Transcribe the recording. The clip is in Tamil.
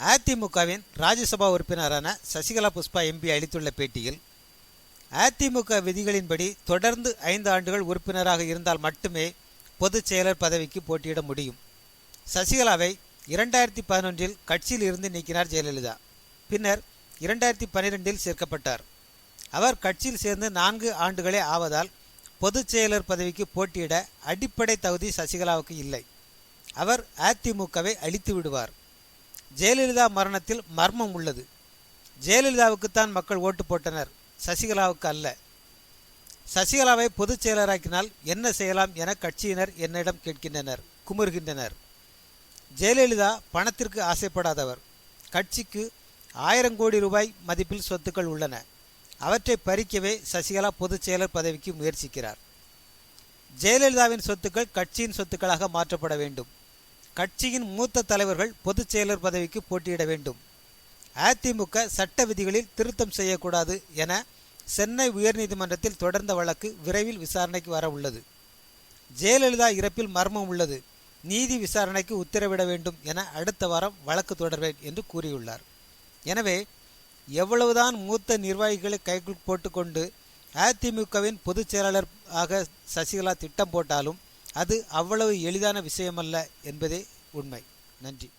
அதிமுகவின் ராஜ்யசபா உறுப்பினரான சசிகலா புஷ்பா எம்பி அளித்துள்ள பேட்டியில் அதிமுக விதிகளின்படி தொடர்ந்து ஐந்து ஆண்டுகள் உறுப்பினராக இருந்தால் மட்டுமே பொதுச் செயலர் பதவிக்கு போட்டியிட முடியும். சசிகலாவை இரண்டாயிரத்தி பதினொன்றில் கட்சியில் இருந்து நீக்கினார் ஜெயலலிதா. பின்னர் இரண்டாயிரத்தி பன்னிரெண்டில் சேர்க்கப்பட்டார். அவர் கட்சியில் சேர்ந்து நான்கு ஆண்டுகளே ஆவதால் பொதுச் செயலர் பதவிக்கு போட்டியிட அடிப்படை தகுதி சசிகலாவுக்கு இல்லை. அவர் அதிமுகவை அழித்து விடுவார். ஜெயலலிதா மரணத்தில் மர்மம் உள்ளது. ஜெயலலிதாவுக்குத்தான் மக்கள் ஓட்டு போட்டனர். சசிகலாவுக்கு அல்ல. சசிகலாவை பொதுச் செயலராக்கினால் என்ன செய்யலாம் என கட்சியினர் என்னிடம் கேட்கின்றனர் குமுறுகின்றனர். ஜெயலலிதா பணத்திற்கு ஆசைப்படாதவர். கட்சிக்கு ஆயிரம் கோடி ரூபாய் மதிப்பில் சொத்துக்கள் உள்ளன. அவற்றை பறிக்கவே சசிகலா பொதுச் செயலர் பதவிக்கு முயற்சிக்கிறார். ஜெயலலிதாவின் சொத்துக்கள் கட்சியின் சொத்துக்களாக மாற்றப்பட வேண்டும். கட்சியின் மூத்த தலைவர்கள் பொதுச் செயலர் பதவிக்கு போட்டியிட வேண்டும். அதிமுக சட்ட விதிகளில் திருத்தம் செய்யக்கூடாது என சென்னை உயர்நீதிமன்றத்தில் தொடர்ந்த வழக்கு விரைவில் விசாரணைக்கு வர உள்ளது. ஜெயலலிதா இறப்பில் மர்மம் உள்ளது. நீதி விசாரணைக்கு உத்தரவிட வேண்டும் என அடுத்த வாரம் வழக்கு தொடர்வேன் என்று கூறியுள்ளார். எனவே எவ்வளவுதான் மூத்த நிர்வாகிகளை கைக்குள் போட்டுக்கொண்டு அதிமுகவின் பொதுச் செயலாளர் ஆக சசிகலா திட்டம் போட்டாலும் அது அவ்வளவு எளிதான விஷயமல்ல என்பதே உண்மை. நன்றி.